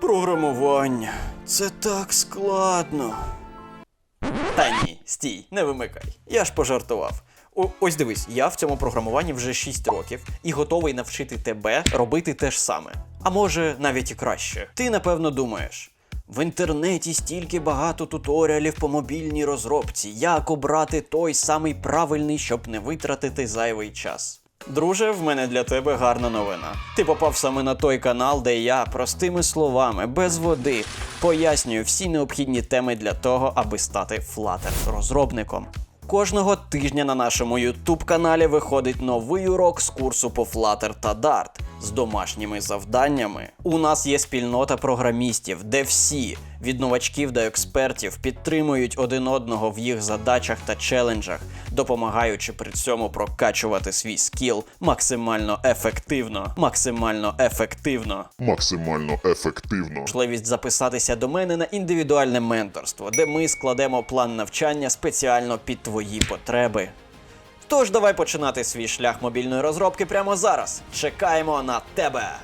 Програмування. Це так складно. Та ні, стій, не вимикай. Я ж пожартував. О, ось дивись, я в цьому програмуванні вже 6 років і готовий навчити тебе робити те ж саме. А може, навіть і краще. Ти напевно думаєш. В інтернеті стільки багато туторіалів по мобільній розробці, як обрати той самий правильний, щоб не витратити зайвий час. Друже, в мене для тебе гарна новина. Ти попав саме на той канал, де я простими словами, без води, пояснюю всі необхідні теми для того, аби стати флатер-розробником. Кожного тижня на нашому YouTube каналі виходить новий урок з курсу по Flutter та Dart з домашніми завданнями. У нас є спільнота програмістів, де всі від новачків до експертів підтримують один одного в їх задачах та челенджах, допомагаючи при цьому прокачувати свій скіл максимально ефективно. Максимально ефективно. максимально ефективно. Можливість записатися до мене на індивідуальне менторство, де ми складемо план навчання спеціально під твої потреби. Тож давай починати свій шлях мобільної розробки прямо зараз. Чекаємо на тебе!